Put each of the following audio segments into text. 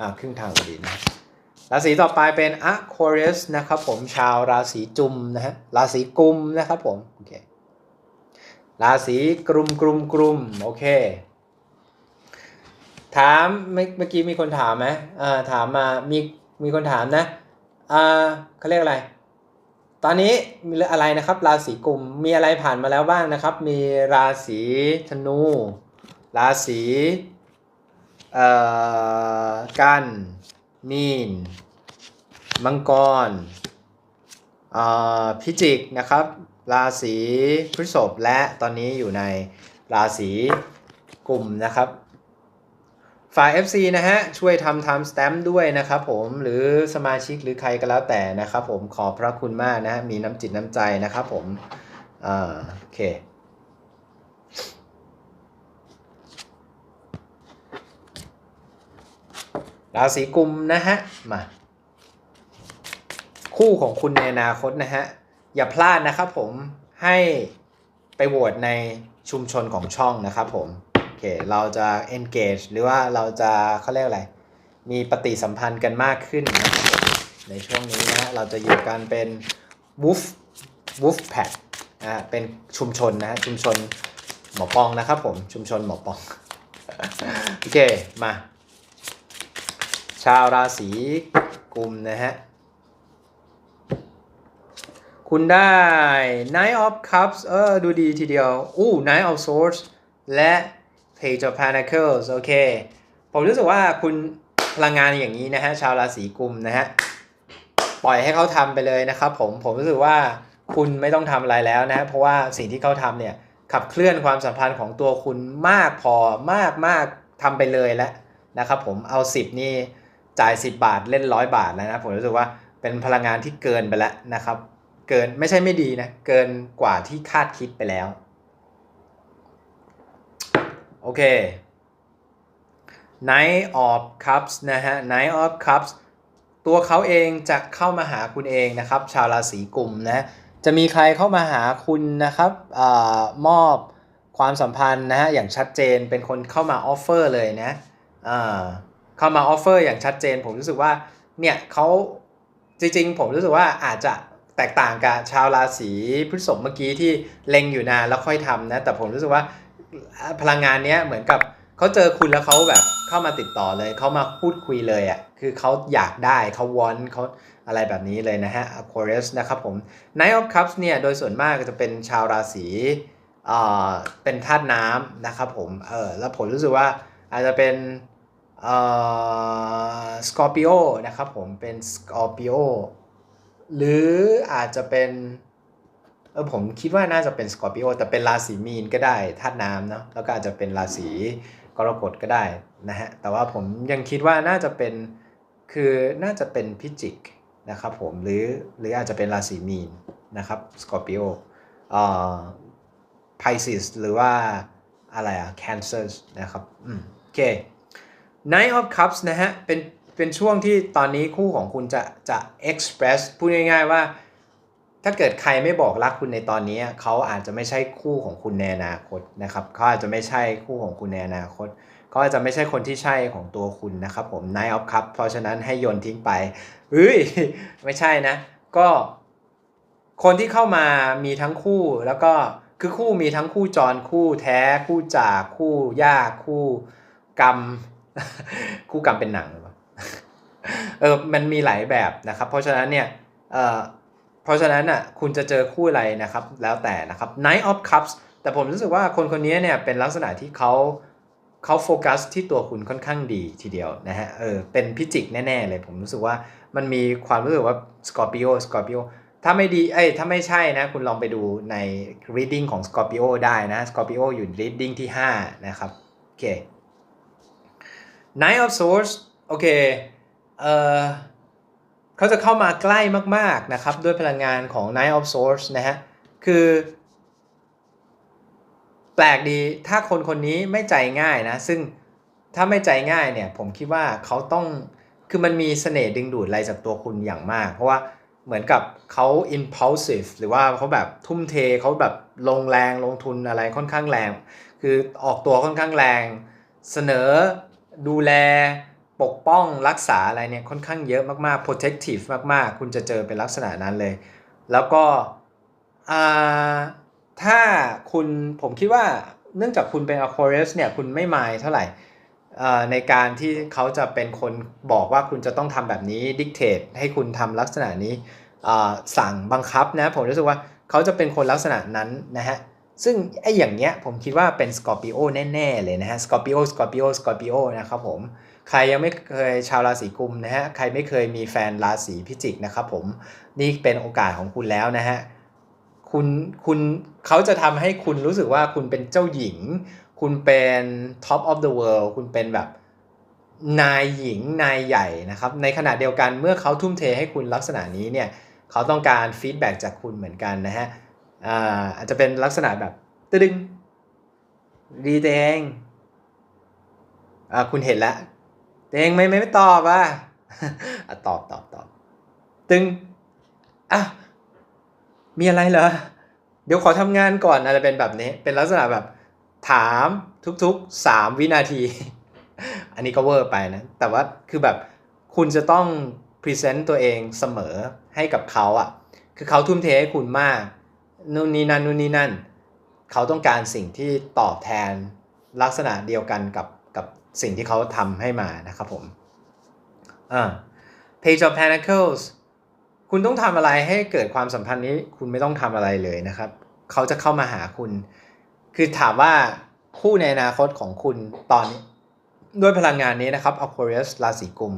อ่าครึ่งทางพอดีนะราศีต่อไปเป็น Aquarius นะครับผมชาวราศีจุมนะฮะราศีกุมนะครับผมโอเคราศีกลุ่มกลุ่มกลุ่มโอเค ถามเมื่อเมื่อกี้มีคนถามไหมอ่าถามมามีมีคนถามนะอ่าเขาเรียกอะไร ตอนนี้มีอะไรนะครับ ราศีกุมมีอะไรผ่านมาแล้วบ้างนะครับ มีราศีธนู ราศี กัน มีน มังกรเอ่อพิจิกนะครับ ราศีพฤษภและตอนนี้อยู่ในราศีกลุ่มนะครับฝ่าย FC นะฮะ ช่วยทำ time stamp ด้วยนะครับผมหรือสมาชิกหรือใครก็แล้วแต่นะครับผมขอบพระคุณมากนะฮะ มีน้ำจิตน้ำใจนะครับผมอ่าโอเค ราศีกุมนะฮะมาคู่ของคุณในอนาคตนะฮะอย่าพลาดนะครับผมให้ไปโหวตในชุมชนของช่องนะครับผมโอเคเราจะ engage หรือว่าเราจะเขาเรียกอะไร มีปฏิสัมพันธ์กันมากขึ้นนะในช่วงนี้นะเราจะอยู่กันเป็น wolf wolf pack นะเป็นชุมชนนะฮะชุมชนหมอปองนะครับผมชุมชนหมอปองโอเคมา ชาวราศีกุมนะฮะ คุณได้ Knight of Cups เออ ดูดีทีเดียว อู้ Knight of Swords และ Page of Pentacles โอเค ผมรู้สึกว่าคุณพลังงานอย่างนี้นะฮะ ชาวราศีกุมนะฮะ ปล่อยให้เขาทำไปเลยนะครับผม ผมรู้สึกว่าคุณไม่ต้องทำอะไรแล้วนะ เพราะว่าสิ่งที่เขาทำเนี่ย ขับเคลื่อนความสัมพันธ์ของตัวคุณมากพอมากมากทำไปเลยแล้วนะครับผมเอา 10 นี่ จ่าย 10 บาทเล่นร้อยบาทแล้วนะผมรู้สึกว่าเป็นพลังงานที่เกินไปแล้วนะครับ เกินไม่ใช่ไม่ดีนะ เกินกว่าที่คาดคิดไปแล้ว โอเค Knight of Cups นะฮะ Knight of Cups ตัวเขาเองจะเข้ามาหาคุณเองนะครับ ชาวราศีกุมนะจะมีใครเข้ามาหาคุณนะครับอมอบความสัมพันธ์นะฮะอย่างชัดเจนเป็นคนเข้ามาออฟเฟอร์เลยนะอ่า เข้ามาออฟเฟอร์อย่างชัดเจน ผมรู้สึกว่าเนี่ยเขาจริงๆ ผมรู้สึกว่าอาจจะแตกต่างกับชาวราศีพฤษภเมื่อกี้ที่เล็งอยู่นานแล้วค่อยทำนะแต่ผมรู้สึกว่าพลังงานเนี้ยเหมือนกับเขาเจอคุณแล้วเขาแบบเข้ามาติดต่อเลยเขามาพูดคุยเลยอะ่ะคือเขาอยากได้เขาวอนเขาอะไรแบบนี้เลยนะฮะ Aquarius นะครับผม Knight of Cups เนี่ยโดยส่วนมากจะเป็นชาวราศีเอ่อเป็นธาตุน้ำนะครับผมเออแล้วผมรู้สึกว่าอาจจะเป็น เอ่อ Scorpio นะครับผมเป็น Scorpio หรืออาจจะเป็นเออผมคิดว่าน่าจะเป็น Scorpio แต่เป็นราศีมีนก็ได้ธาตุน้ำเนาะแล้วก็อาจจะเป็นราศีกรกฎก็ได้นะฮะแต่ว่าผมยังคิดว่าน่าจะเป็นคือน่าจะเป็นพิจิกนะครับผมหรือหรืออาจจะเป็นราศีมีนนะครับ Scorpio เอ่อ Pisces หรือว่าอะไรอะ Cancer นะครับอืมโอเค Night of Cups นะฮะเป็นเป็นช่วงที่ตอนนี้คู่ของคุณจะจะ express พูดง่ายๆว่า ถ้าเกิดใครไม่บอกรักคุณในตอนนี้ เขาอาจจะไม่ใช่คู่ของคุณในอนาคตนะครับเขาอาจจะไม่ใช่คู่ของคุณในอนาคตเขาอาจจะไม่ใช่คนที่ใช่ของตัวคุณนะครับผม Night of Cups เพราะฉะนั้นให้โยนทิ้งไปเฮ้ยไม่ใช่นะ ก็คนที่เข้ามามีทั้งคู่แล้วก็คือคู่มีทั้งคู่จรคู่แท้คู่จากคู่ยากคู่กรรม คู่กรรมเป็นหนังหรือเปล่าเออมันมีหลายแบบนะครับ เพราะฉะนั้นเนี่ยเออเพราะฉะนั้นอะคุณจะเจอคู่อะไรนะครับ แล้วแต่นะครับ Knight of Cups แต่ผมรู้สึกว่าคนคนนี้เนี่ยเป็นลักษณะที่เขาเขาโฟกัสที่ตัวคุณค่อนข้างดีทีเดียวนะฮะเออเป็นพิจิกแน่ ๆ เลยผมรู้สึกว่ามันมีความรู้สึกว่า Scorpio Scorpio ถ้าไม่ดีเอ้ยถ้าไม่ใช่นะ คุณลองไปดูใน reading ของ Scorpio ได้นะ Scorpio อยู่ reading ที่ 5 นะครับ โอเค Knight of Swords โอเคเอ่อเขาจะเข้ามาใกล้มากๆนะครับด้วยพลังงานของ Knight of Swords นะฮะคือแปลกดีถ้าคนคนนี้ไม่ใจง่ายนะ ซึ่งถ้าไม่ใจง่ายเนี่ยผมคิดว่าเขาต้องคือมันมีเสน่ห์ดึงดูดอะไรจากตัวคุณอย่างมาก เพราะว่าเหมือนกับเขา impulsive หรือว่าเขาแบบทุ่มเทเขาแบบลงแรงลงทุนอะไรค่อนข้างแรง คือออกตัวค่อนข้างแรง เสนอ ดูแลปกป้องรักษาอะไรเนี่ยค่อนข้างเยอะมากๆ protective มากๆ คุณจะเจอเป็นลักษณะนั้นเลย แล้วก็ถ้าคุณผมคิดว่าเนื่องจากคุณเป็น Aquarius เนี่ยคุณไม่มายเท่าไหร่ในการที่เขาจะเป็นคนบอกว่าคุณจะต้องทำแบบนี้ dictate ให้คุณทำลักษณะนี้สั่งบังคับนะผมรู้สึกว่าเขาจะเป็นคนลักษณะนั้นนะฮะ ซึ่งไอ้อย่างเงี้ยผมคิดว่าเป็นสกอร์ปิโอแน่ ๆ เลยนะฮะสกอร์ปิโอสกอร์ปิโอสกอร์ปิโอนะครับผมใครยังไม่เคยชาวราศีกุมนะฮะใครไม่เคยมีแฟนราศีพิจิกนะครับผมนี่เป็นโอกาสของคุณแล้วนะฮะคุณคุณเขาจะทำให้คุณรู้สึกว่าคุณเป็นเจ้าหญิง คุณเป็น top of the world คุณเป็นแบบนายหญิงนายใหญ่นะครับในขณะเดียวกันเมื่อเขาทุ่มเทให้คุณลักษณะนี้เนี่ยเขาต้องการฟีดแบ็กจากคุณเหมือนกันนะฮะ อ่าอาจจะเป็นลักษณะแบบตึงดีเตงอ่าคุณเห็นแล้วเตงไม่ไม่ไม่ตอบอะอะตอบตอบตอบตึงอะมีอะไรเหรอ เดี๋ยวขอทำงานก่อนอะไรเป็นแบบนี้ เป็นลักษณะแบบถามทุกๆ 3 วินาที อันนี้ก็เวอร์ไปนะ แต่ว่าคือแบบคุณจะต้องพรีเซนต์ตัวเองเสมอให้กับเขาอะ่ะ คือเขาทุ่มเทให้คุณมาก นู่นนี่นั่นนู่นนี่นั่น เขาต้องการสิ่งที่ตอบแทนลักษณะเดียวกันกับกับสิ่งที่เขาทำให้มานะครับผมอ่า Page of Pentacles คุณต้องทำอะไรให้เกิดความสัมพันธ์นี้ คุณไม่ต้องทำอะไรเลยนะครับ เขาจะเข้ามาหาคุณ คือถามว่าคู่ในอนาคตของคุณตอนนี้ด้วยพลังงานนี้นะครับ Aquarius ราศีกุม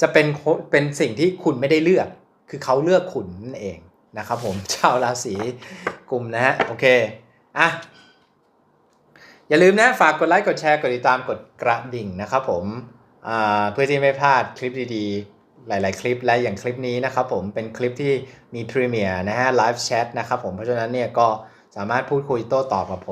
จะเป็นโคเป็นสิ่งที่คุณไม่ได้เลือก คือเขาเลือกคุณนั่นเอง นะครับผมชาวราศีกุมนะฮะโอเคอะอย่าลืมนะฝากกดไลค์กดแชร์กดติดตามกดกระดิ่งนะครับผมเพื่อที่ไม่พลาดคลิปดีๆ หลาย ๆ คลิปและอย่างคลิปนี้นะครับผมเป็นคลิปที่มีพรีเมียร์นะฮะไลฟ์แชทนะครับผมเพราะฉะนั้นเนี่ยก็สามารถพูดคุยโต้ตอบกับผม